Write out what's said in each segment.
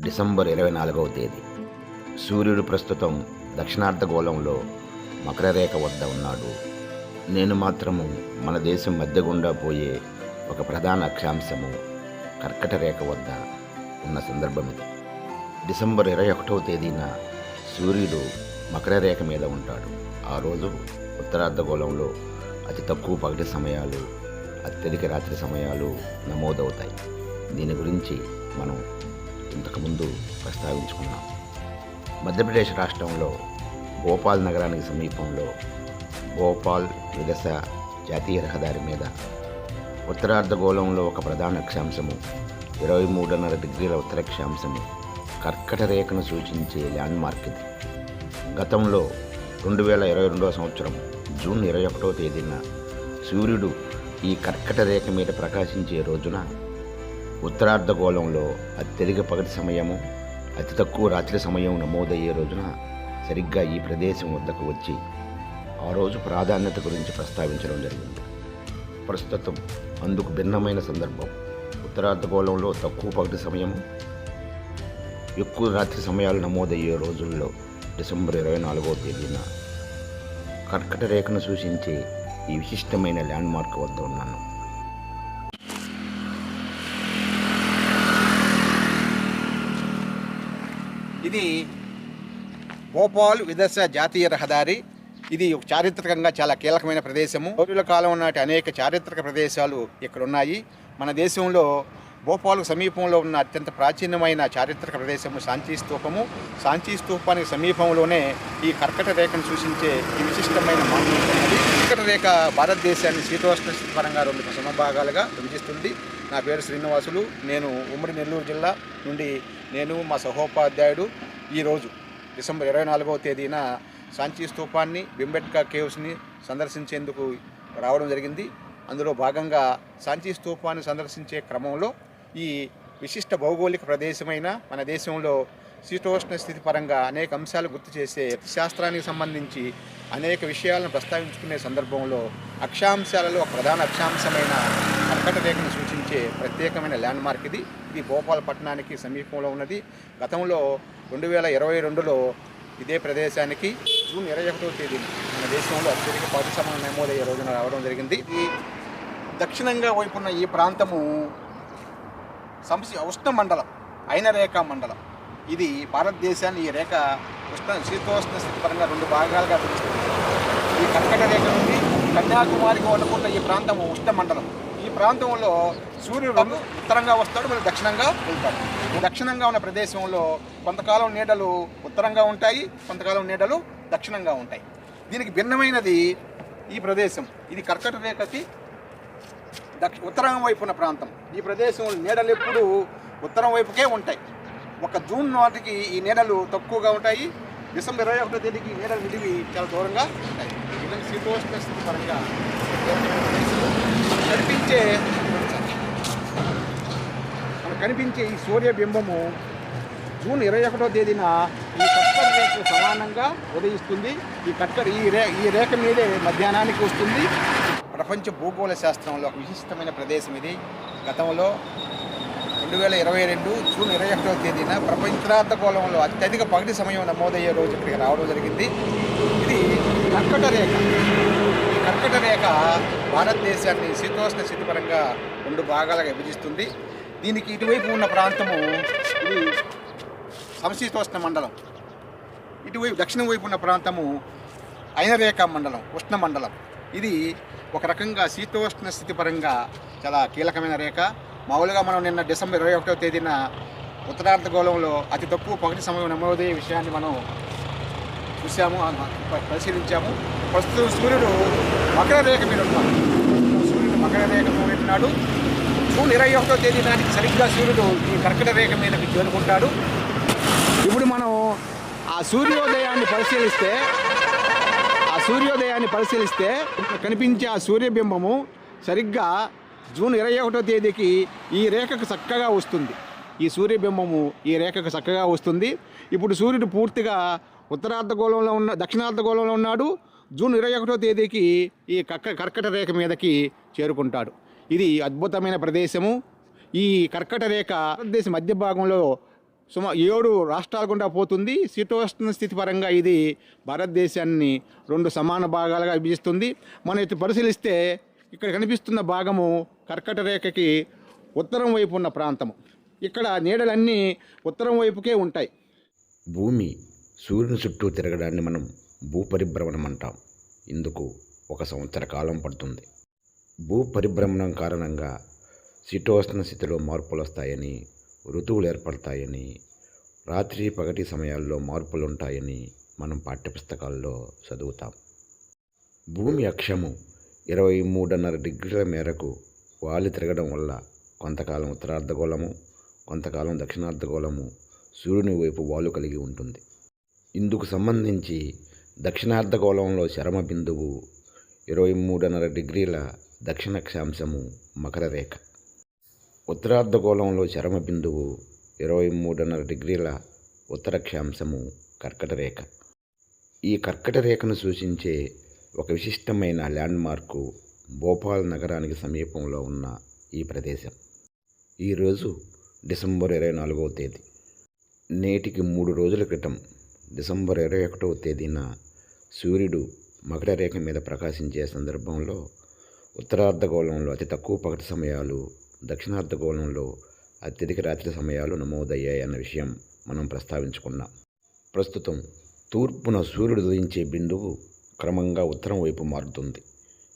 December ఇరవై నాలుగవ తేదీ. సూర్యుడు ప్రస్తుతం దక్షిణార్ధగోళంలో మకర రేఖ వద్ద ఉన్నాడు. నేను మాత్రము మన దేశం మధ్య గుండా పోయే ఒక ప్రధాన అక్షాంశము కర్కట రేఖ వద్ద ఉన్న సందర్భం ఇది. డిసెంబర్ ఇరవై ఒకటవ తేదీన సూర్యుడు మకర రేఖ మీద ఉంటాడు. ఆ రోజు ఉత్తరార్ధగోళంలో అతి తక్కువ పగటి సమయాలు అత్యధిక రాత్రి సమయాలు నమోదవుతాయి. దీని గురించి మనం ఇంతకుముందు ప్రస్తావించుకున్నాం. మధ్యప్రదేశ్ రాష్ట్రంలో భోపాల్ నగరానికి సమీపంలో భోపాల్ విదస జాతీయ రహదారి మీద ఉత్తరార్ధగోళంలో ఒక ప్రధాన అక్షాంశము ఇరవై మూడున్నర డిగ్రీల ఉత్తర అక్షాంశము కర్కట రేఖను సూచించే ల్యాండ్ మార్క్ ఇది. గతంలో రెండు వేల ఇరవై రెండవ సంవత్సరం జూన్ ఇరవై ఒకటో తేదీన సూర్యుడు ఈ కర్కట రేఖ మీద ప్రకాశించే రోజున ఉత్తరార్ధగోళంలో అత్యధిక పగటి సమయము అతి తక్కువ రాత్రి సమయం నమోదయ్యే రోజున సరిగ్గా ఈ ప్రదేశం వద్దకు వచ్చి ఆ రోజు ప్రాధాన్యత గురించి ప్రస్తావించడం జరిగింది. ప్రస్తుతం అందుకు భిన్నమైన సందర్భం. ఉత్తరార్ధగోళంలో తక్కువ పగటి సమయము ఎక్కువ రాత్రి సమయాలు నమోదయ్యే రోజుల్లో డిసెంబర్ ఇరవై నాలుగవ తేదీన కర్కట రేఖను సూచించే ఈ విశిష్టమైన ల్యాండ్ మార్క్ వద్ద ఉన్నాను. ఇది భోపాల్ విదర్శ జాతీయ రహదారి. ఇది ఒక చారిత్రకంగా చాలా కీలకమైన ప్రదేశము. పౌరుల కాలం నాటి అనేక చారిత్రక ప్రదేశాలు ఇక్కడ ఉన్నాయి మన దేశంలో భోపాల్కు సమీపంలో ఉన్న అత్యంత ప్రాచీనమైన చారిత్రక ప్రదేశము సాంచీ స్తూపము సాంచీ స్తూపానికి సమీపంలోనే ఈ కర్కట రేఖను సూచించే ఈ విశిష్టమైన మాన్యుమెంట్ కర్కట రేఖ భారతదేశాన్ని శీతోష్ణ పరంగా రెండు సమభాగాలుగా విభజిస్తుంది. నా పేరు శ్రీనివాసులు. నేను ఉమ్మడి నెల్లూరు జిల్లా నుండి నేను మా సహోపాధ్యాయుడు. ఈరోజు డిసెంబర్ ఇరవై నాలుగవ తేదీన సాంచి స్థూపాన్ని బింబెట్కా కేవ్స్ని సందర్శించేందుకు రావడం జరిగింది. అందులో భాగంగా సాంచి స్థూపాన్ని సందర్శించే క్రమంలో ఈ విశిష్ట భౌగోళిక ప్రదేశమైన మన దేశంలో శీతోష్ణ స్థితి పరంగా అనేక అంశాలు గుర్తు చేసే శాస్త్రానికి సంబంధించి అనేక విషయాలను ప్రస్తావించుకునే సందర్భంలో అక్షాంశాలలో ఒక ప్రధాన అక్షాంశమైన కర్కట రేఖను సూచించే ప్రత్యేకమైన ల్యాండ్ మార్క్ ఇది. ఇది భోపాలపట్నానికి సమీపంలో ఉన్నది. గతంలో రెండు వేల ఇరవై రెండులో ఇదే ప్రదేశానికి జూన్ ఇరవై ఒకటో తేదీ మన దేశంలో అత్యధిక పది నమోదయ్యే రోజున రావడం జరిగింది. ఈ దక్షిణంగా వైపున్న ఈ ప్రాంతము సంశ ఉష్ణ మండలం అయిన రేఖ మండలం. ఇది భారతదేశాన్ని ఈ రేఖ ఉష్ణ శీతోష్ణ స్థితి పరంగా రెండు భాగాలుగా పిలుస్తుంది ఈ కర్కట రేఖ నుండి కన్యాకుమారికి వండుకున్న ఈ ప్రాంతం ఉష్ణ మండలం. ప్రాంతంలో సూర్యుడు ఉత్తరంగా వస్తాడు మరియు దక్షిణంగా వెళ్తాడు. దక్షిణంగా ఉన్న ప్రదేశంలో కొంతకాలం నీడలు ఉత్తరంగా ఉంటాయి కొంతకాలం నీడలు దక్షిణంగా ఉంటాయి. దీనికి భిన్నమైనది ఈ ప్రదేశం. ఇది కర్కట రేఖకి దక్ష ఉత్తరం వైపు ఉన్న ప్రాంతం. ఈ ప్రదేశంలో నీడలు ఎప్పుడు ఉత్తరం వైపుకే ఉంటాయి. ఒక జూన్ నాటికి ఈ నీడలు తక్కువగా ఉంటాయి. డిసెంబర్ ఇరవై ఒకటో తేదీకి నీడలు విడివి చాలా దూరంగా ఉంటాయి. ఇలాంటి పరంగా కనిపించే మనకు కనిపించే ఈ సూర్యబింబము జూన్ ఇరవై ఒకటో తేదీన ఈ కట్కర్ రేఖకు సమానంగా ఉదయిస్తుంది. ఈ కట్కర్ ఈ రే ఈ రేఖ మీదే మధ్యాహ్నానికి వస్తుంది. ప్రపంచ భూగోళ శాస్త్రంలో ఒక విశిష్టమైన ప్రదేశం ఇది. గతంలో రెండు వేల ఇరవై రెండు జూన్ ఇరవై ఒకటవ తేదీన ప్రపంచార్థగోళంలో అత్యధిక పగటి సమయం నమోదయ్యే రోజు ఇక్కడికి రావడం జరిగింది. ఇది కర్కట రేఖ. ఈ కర్కట రేఖ భారతదేశాన్ని శీతోష్ణ స్థితిపరంగా రెండు భాగాలుగా విభజిస్తుంది. దీనికి ఇటువైపు ఉన్న ప్రాంతము ఇది సమశీతోష్ణ మండలం. ఇటువైపు దక్షిణం వైపు ఉన్న ప్రాంతము అయనరేఖ మండలం ఉష్ణ మండలం. ఇది ఒక రకంగా శీతోష్ణ స్థితి పరంగా చాలా కీలకమైన రేఖ. మామూలుగా మనం నిన్న డిసెంబర్ ఇరవై ఒకటవ తేదీన ఉత్తరార్ధగోళంలో అతి తక్కువ పగటి సమయం నమోదయ్యే విషయాన్ని మనం చూసాము పరిశీలించాము. ప్రస్తుతం సూర్యుడు మకర రేఖ మీద ఉన్నాడు. సూర్యుడు మకర రేఖ మీద ఉన్నాడు. జూన్ ఇరవై ఒకటో తేదీ నాటికి సరిగ్గా సూర్యుడు ఈ కర్కట రేఖ మీదకి చేరుకుంటాడు. ఇప్పుడు మనం ఆ సూర్యోదయాన్ని పరిశీలిస్తే ఆ సూర్యోదయాన్ని పరిశీలిస్తే కనిపించే ఆ సూర్యబింబము సరిగ్గా జూన్ ఇరవై ఒకటో తేదీకి ఈ రేఖకు చక్కగా వస్తుంది. ఈ సూర్యబింబము ఈ రేఖకు చక్కగా వస్తుంది. ఇప్పుడు సూర్యుడు పూర్తిగా ఉత్తరార్ధగోళంలో ఉన్న దక్షిణార్ధగోళంలో ఉన్నాడు. జూన్ ఇరవై ఒకటో తేదీకి ఈ కక్క కర్కట రేఖ మీదకి చేరుకుంటాడు. ఇది అద్భుతమైన ప్రదేశము. ఈ కర్కట రేఖ భారతదేశ మధ్య భాగంలో సుమా ఏడు రాష్ట్రాల గుండా పోతుంది. శీతోష్ణ స్థితి పరంగా ఇది భారతదేశాన్ని రెండు సమాన భాగాలుగా విభజిస్తుంది. మనం ఇటు పరిశీలిస్తే ఇక్కడ కనిపిస్తున్న భాగము కర్కట రేఖకి ఉత్తరం వైపు ఉన్న ప్రాంతము. ఇక్కడ నీడలన్నీ ఉత్తరం వైపుకే ఉంటాయి. భూమి సూర్యుని చుట్టూ తిరగడాన్ని మనం భూపరిభ్రమణం అంటాం. ఇందుకు ఒక సంవత్సర కాలం పడుతుంది. భూపరిభ్రమణం కారణంగా శీతోష్ణ స్థితిలో మార్పులు వస్తాయని ఋతువులు ఏర్పడతాయని రాత్రి పగటి సమయాల్లో మార్పులు ఉంటాయని మనం పాఠ్యపుస్తకాల్లో చదువుతాం. భూమి అక్షము ఇరవై మూడున్నర డిగ్రీల మేరకు వాలి తిరగడం వల్ల కొంతకాలం ఉత్తరార్ధగోళము కొంతకాలం దక్షిణార్ధగోళము సూర్యుని వైపు వాలు కలిగి ఉంటుంది. ఇందుకు సంబంధించి దక్షిణార్ధగోళంలో చరమ బిందువు ఇరవై మూడున్నర డిగ్రీల దక్షిణ అక్షాంశము మకర రేఖ. ఉత్తరార్ధగోళంలో చరమ బిందువు ఇరవై మూడున్నర డిగ్రీల ఉత్తరక్షాంశము కర్కట రేఖ. ఈ కర్కట రేఖను సూచించే ఒక విశిష్టమైన ల్యాండ్ మార్కు భోపాల్ నగరానికి సమీపంలో ఉన్న ఈ ప్రదేశం. ఈరోజు డిసెంబర్ ఇరవై నాలుగవ తేదీ. నేటికి మూడు రోజుల క్రితం డిసెంబర్ ఇరవై ఒకటవ తేదీన సూర్యుడు మకర రేఖ మీద ప్రకాశించే సందర్భంలో ఉత్తరార్ధగోళంలో అతి తక్కువ పగటి సమయాలు దక్షిణార్ధగోళంలో అత్యధిక రాత్రి సమయాలు నమోదయ్యాయి అన్న విషయం మనం ప్రస్తావించుకున్నాం. ప్రస్తుతం తూర్పున సూర్యుడు ఉదయించే బిందువు క్రమంగా ఉత్తరం వైపు మారుతుంది.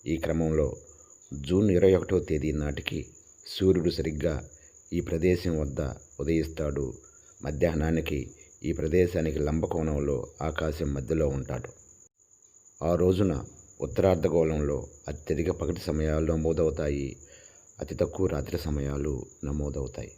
ఈ క్రమంలో జూన్ ఇరవై ఒకటవ తేదీ నాటికి సూర్యుడు సరిగ్గా ఈ ప్రదేశం వద్ద ఉదయిస్తాడు. మధ్యాహ్నానికి ఈ ప్రదేశానికి లంబకోణంలో ఆకాశం మధ్యలో ఉంటాడు. ఆ రోజున ఉత్తరార్ధగోళంలో అత్యధిక పగటి సమయాలు నమోదవుతాయి. అతి తక్కువ రాత్రి సమయాలు నమోదవుతాయి.